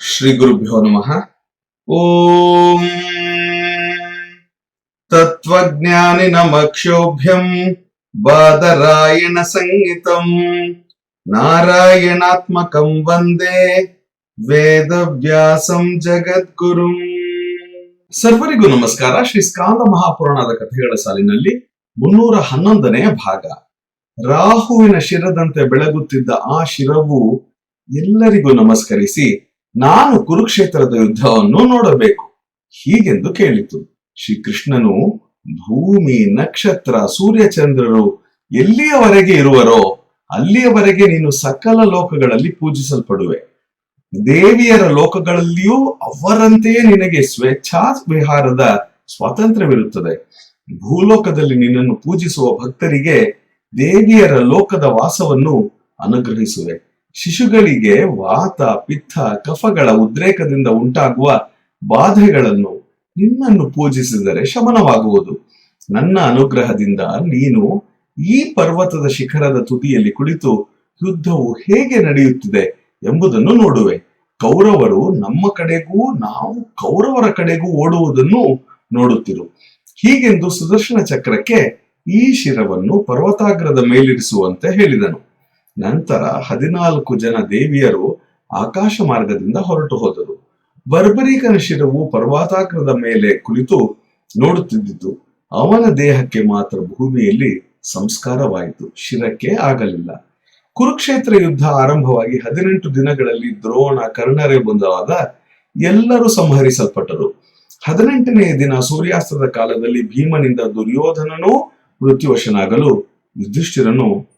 ಶ್ರೀ ಗುರುಭ್ಯೋ ನಮಃ. ಓಂ ತತ್ವಜ್ಞಾನಿ ನಮಕ್ಷೋಭ್ಯಂ ಬಾದರಾಯಣ ಸಂಹಿತಂ ನಾರಾಯಣಾತ್ಮಕಂ ವಂದೇ ವೇದವ್ಯಾಸಂ ಜಗದ್ಗುರುಂ. ಸರ್ವರಿಗೂ ನಮಸ್ಕಾರ. ಶ್ರೀ ಸ್ಕಾಂದ ಮಹಾಪುರಾಣದ ಕಥೆಗಳ ಸಾಲಿನಲ್ಲಿ ಮುನ್ನೂರ ಹನ್ನೊಂದನೆಯ ಭಾಗ. ರಾಹುವಿನ ಶಿರದಂತೆ ಬೆಳಗುತ್ತಿದ್ದ ಆ ಶಿರವು ಎಲ್ಲರಿಗೂ ನಮಸ್ಕರಿಸಿ ನಾನು ಕುರುಕ್ಷೇತ್ರದ ಯುದ್ಧವನ್ನು ನೋಡಬೇಕು. ಹೀಗೆಂದು ಕೇಳಿತು. ಶ್ರೀಕೃಷ್ಣನು ಭೂಮಿ, ನಕ್ಷತ್ರ, ಸೂರ್ಯಚಂದ್ರರು ಎಲ್ಲಿಯವರೆಗೆ ಇರುವರೋ ಅಲ್ಲಿಯವರೆಗೆ ನೀನು ಸಕಲ ಲೋಕಗಳಲ್ಲಿ ಪೂಜಿಸಲ್ಪಡುವೆ. ದೇವಿಯರ ಲೋಕಗಳಲ್ಲಿಯೂ ಅವರಂತೆಯೇ ನಿನಗೆ ಸ್ವೇಚ್ಛಾ ವಿಹಾರದ ಸ್ವಾತಂತ್ರ್ಯವಿರುತ್ತದೆ. ಭೂಲೋಕದಲ್ಲಿ ನಿನ್ನನ್ನು ಪೂಜಿಸುವ ಭಕ್ತರಿಗೆ ದೇವಿಯರ ಲೋಕದ ವಾಸವನ್ನು ಅನುಗ್ರಹಿಸುವೆ. ಶಿಶುಗಳಿಗೆ ವಾತ, ಪಿತ್ತ, ಕಫಗಳ ಉದ್ರೇಕದಿಂದ ಉಂಟಾಗುವ ಬಾಧೆಗಳನ್ನು ನಿನ್ನನ್ನು ಪೂಜಿಸಿದರೆ ಶಮನವಾಗುವುದು. ನನ್ನ ಅನುಗ್ರಹದಿಂದ ನೀನು ಈ ಪರ್ವತದ ಶಿಖರದ ತುದಿಯಲ್ಲಿ ಕುಳಿತು ಯುದ್ಧವು ಹೇಗೆ ನಡೆಯುತ್ತಿದೆ ಎಂಬುದನ್ನು ನೋಡುವೆ. ಕೌರವರು ನಮ್ಮ ಕಡೆಗೂ, ನಾವು ಕೌರವರ ಕಡೆಗೂ ಓಡುವುದನ್ನು ನೋಡುತ್ತಿರು. ಹೀಗೆಂದು ಸುದರ್ಶನ ಚಕ್ರಕ್ಕೆ ಈ ಶಿರವನ್ನು ಪರ್ವತಾಗ್ರದ ಮೇಲಿರಿಸುವಂತೆ ಹೇಳಿದನು. ನಂತರ ಹದಿನಾಲ್ಕು ಜನ ದೇವಿಯರು ಆಕಾಶ ಮಾರ್ಗದಿಂದ ಹೊರಟು ಹೋದರು. ಬರ್ಬರೀಕನ ಶಿರವು ಪರ್ವತಾಗ್ರದ ಮೇಲೆ ಕುಳಿತು ನೋಡುತ್ತಿದ್ದಿತು. ಅವನ ದೇಹಕ್ಕೆ ಮಾತ್ರ ಭೂಮಿಯಲ್ಲಿ ಸಂಸ್ಕಾರವಾಯಿತು. ಶಿರಕ್ಕೆ ಆಗಲಿಲ್ಲ. ಕುರುಕ್ಷೇತ್ರ ಯುದ್ಧ ಆರಂಭವಾಗಿ ಹದಿನೆಂಟು ದಿನಗಳಲ್ಲಿ ದ್ರೋಣ ಕರ್ಣರೇ ಬಂದವಾದ ಎಲ್ಲರೂ ಸಂಹರಿಸಲ್ಪಟ್ಟರು. ಹದಿನೆಂಟನೆಯ ದಿನ ಸೂರ್ಯಾಸ್ತದ ಕಾಲದಲ್ಲಿ ಭೀಮನಿಂದ ದುರ್ಯೋಧನನೂ ಮೃತ್ಯುವಶನಾಗಲು ಯುಧಿಷ್ಠಿರನು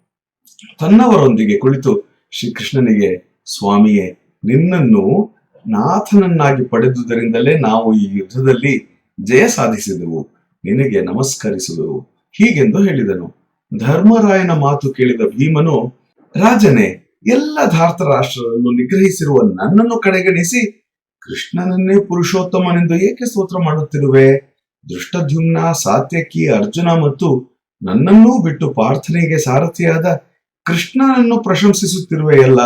ತನ್ನವರೊಂದಿಗೆ ಕುಳಿತು ಶ್ರೀಕೃಷ್ಣನಿಗೆ, ಸ್ವಾಮಿಯೇ, ನಿನ್ನನ್ನು ನಾಥನನ್ನಾಗಿ ಪಡೆದುದರಿಂದಲೇ ನಾವು ಈ ಯುದ್ಧದಲ್ಲಿ ಜಯ ಸಾಧಿಸಿದೆವು. ನಿನಗೆ ನಮಸ್ಕರಿಸುವೆವು. ಹೀಗೆಂದು ಹೇಳಿದನು. ಧರ್ಮರಾಯನ ಮಾತು ಕೇಳಿದ ಭೀಮನು, ರಾಜನೇ, ಎಲ್ಲ ಧಾರ್ತ ರಾಷ್ಟ್ರರನ್ನು ನಿಗ್ರಹಿಸಿರುವ ನನ್ನನ್ನು ಕಡೆಗಣಿಸಿ, ಕೃಷ್ಣನನ್ನೇ ಪುರುಷೋತ್ತಮನೆಂದು ಏಕೆ ಸ್ತೋತ್ರ ಮಾಡುತ್ತಿರುವೆ? ದೃಷ್ಟದ್ಯುಮ್ನ ಸಾತ್ಯಕಿ ಅರ್ಜುನ ಮತ್ತು ನನ್ನನ್ನೂ ಬಿಟ್ಟು ಪ್ರಾರ್ಥನೆಗೆ ಸಾರಥಿಯಾದ ಕೃಷ್ಣನನ್ನು ಪ್ರಶಂಸಿಸುತ್ತಿರುವೆಯಲ್ಲ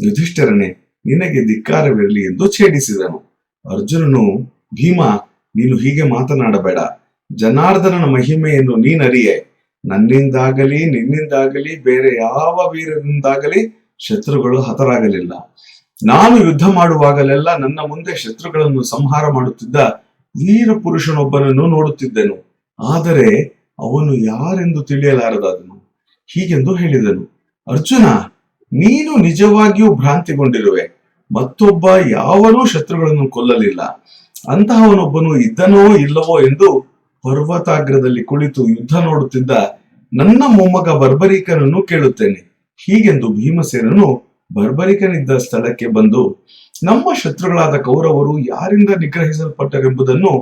ಯುಧಿಷ್ಠರನೇ ನಿನಗೆ ಧಿಕ್ಕಾರವಿರಲಿ ಎಂದು ಛೇಡಿಸಿದನು. ಅರ್ಜುನನು, ಭೀಮ, ನೀನು ಹೀಗೆ ಮಾತನಾಡಬೇಡ. ಜನಾರ್ದನನ ಮಹಿಮೆಯನ್ನು ನೀನರಿಯೆ. ನನ್ನಿಂದಾಗಲಿ, ನಿನ್ನಿಂದಾಗಲಿ, ಬೇರೆ ಯಾವ ವೀರರಿಂದಾಗಲಿ ಶತ್ರುಗಳು ಹತರಾಗಲಿಲ್ಲ. ನಾನು ಯುದ್ಧ ಮಾಡುವಾಗಲೆಲ್ಲ ನನ್ನ ಮುಂದೆ ಶತ್ರುಗಳನ್ನು ಸಂಹಾರ ಮಾಡುತ್ತಿದ್ದ ವೀರ ಪುರುಷನೊಬ್ಬನನ್ನು ನೋಡುತ್ತಿದ್ದೆನು. ಆದರೆ ಅವನು ಯಾರೆಂದು ತಿಳಿಯಲಾರದಾದನು? ಹೀಗೆಂದು ಹೇಳಿದನು, ಅರ್ಜುನ, ನೀನು ನಿಜವಾಗಿಯೂ ಭ್ರಾಂತಿಗೊಂಡಿರುವೆ. ಮತ್ತೊಬ್ಬ ಯಾವನೂ ಶತ್ರುಗಳನ್ನು ಕೊಲ್ಲಲಿಲ್ಲ. ಅಂತಹವನೊಬ್ಬನು ಇದ್ದನೋ ಇಲ್ಲವೋ ಎಂದು ಪರ್ವತಾಗ್ರದಲ್ಲಿ ಕುಳಿತು ಯುದ್ಧ ನೋಡುತ್ತಿದ್ದ ನನ್ನ ಮೊಮ್ಮಗ ಬರ್ಬರಿಕನನ್ನು ಕೇಳುತ್ತೇನೆ. ಹೀಗೆಂದು ಭೀಮಸೇನನು ಬರ್ಬರಿಕನಿದ್ದ ಸ್ಥಳಕ್ಕೆ ಬಂದು, ನಮ್ಮ ಶತ್ರುಗಳಾದ ಕೌರವರು ಯಾರಿಂದ ನಿಗ್ರಹಿಸಲ್ಪಟ್ಟರೆಂಬುದನ್ನು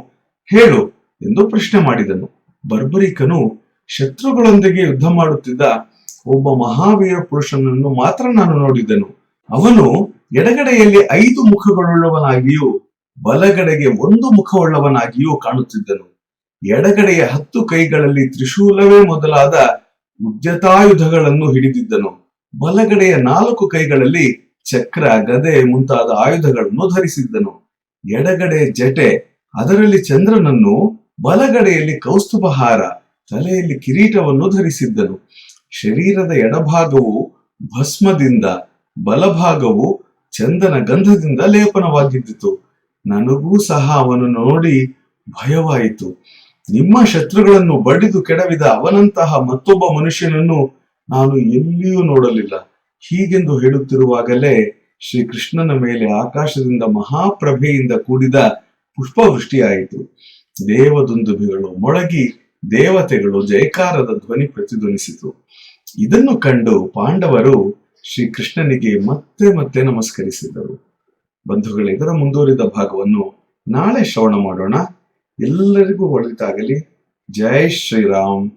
ಹೇಳು ಎಂದು ಪ್ರಶ್ನೆ ಮಾಡಿದನು. ಬರ್ಬರಿಕನು ಶತ್ರುಗಳೊಂದಿಗೆ ಯುದ್ಧ ಮಾಡುತ್ತಿದ್ದ ಒಬ್ಬ ಮಹಾವೀರ ಪುರುಷನನ್ನು ಮಾತ್ರ ನಾನು ನೋಡಿದ್ದೆನು ಅವನು ಎಡಗಡೆಯಲ್ಲಿ ಐದು ಮುಖಗಳುಳ್ಳವನಾಗಿಯೂ, ಬಲಗಡೆಗೆ ಒಂದು ಮುಖವುಳ್ಳವನಾಗಿಯೂ ಕಾಣುತ್ತಿದ್ದನು. ಎಡಗಡೆಯ ಹತ್ತು ಕೈಗಳಲ್ಲಿ ತ್ರಿಶೂಲವೇ ಮೊದಲಾದ ಉದ್ಯತಾಯುಧಗಳನ್ನು ಹಿಡಿದಿದ್ದನು. ಬಲಗಡೆಯ ನಾಲ್ಕು ಕೈಗಳಲ್ಲಿ ಚಕ್ರ, ಗದೆ ಮುಂತಾದ ಆಯುಧಗಳನ್ನು ಧರಿಸಿದ್ದನು. ಎಡಗಡೆ ಜಟೆ, ಅದರಲ್ಲಿ ಚಂದ್ರನನ್ನು ಬಲಗಡೆಯಲ್ಲಿ ಕೌಸ್ತುಭಹಾರ ತಲೆಯಲ್ಲಿ ಕಿರೀಟವನ್ನು ಧರಿಸಿದ್ದನು. ಶರೀರದ ಎಡಭಾಗವು ಭಸ್ಮದಿಂದ, ಬಲಭಾಗವು ಚಂದನ ಗಂಧದಿಂದ ಲೇಪನವಾಗಿದ್ದಿತು. ನನಗೂ ಸಹ ಅವನು ನೋಡಿ ಭಯವಾಯಿತು. ನಿಮ್ಮ ಶತ್ರುಗಳನ್ನು ಬಡಿದು ಕೆಡವಿದ ಅವನಂತಹ ಮತ್ತೊಬ್ಬ ಮನುಷ್ಯನನ್ನು ನಾನು ಎಲ್ಲಿಯೂ ನೋಡಲಿಲ್ಲ. ಹೀಗೆಂದು ಹೇಳುತ್ತಿರುವಾಗಲೇ ಶ್ರೀಕೃಷ್ಣನ ಮೇಲೆ ಆಕಾಶದಿಂದ ಮಹಾಪ್ರಭೆಯಿಂದ ಕೂಡಿದ ಪುಷ್ಪವೃಷ್ಟಿಯಾಯಿತು. ದೇವದುಂದುಭಿಗಳು ಮೊಳಗಿ ದೇವತೆಗಳು ಜಯಕಾರದ ಧ್ವನಿ ಪ್ರತಿಧ್ವನಿಸಿತು. ಇದನ್ನು ಕಂಡು ಪಾಂಡವರು ಶ್ರೀ ಕೃಷ್ಣನಿಗೆ ಮತ್ತೆ ಮತ್ತೆ ನಮಸ್ಕರಿಸಿದರು. ಬಂಧುಗಳೇ, ಇದರ ಮುಂದುವರಿದ ಭಾಗವನ್ನು ನಾಳೆ ಶ್ರವಣ ಮಾಡೋಣ. ಎಲ್ಲರಿಗೂ ಒಳಿತಾಗಲಿ. ಜೈ ಶ್ರೀರಾಮ್.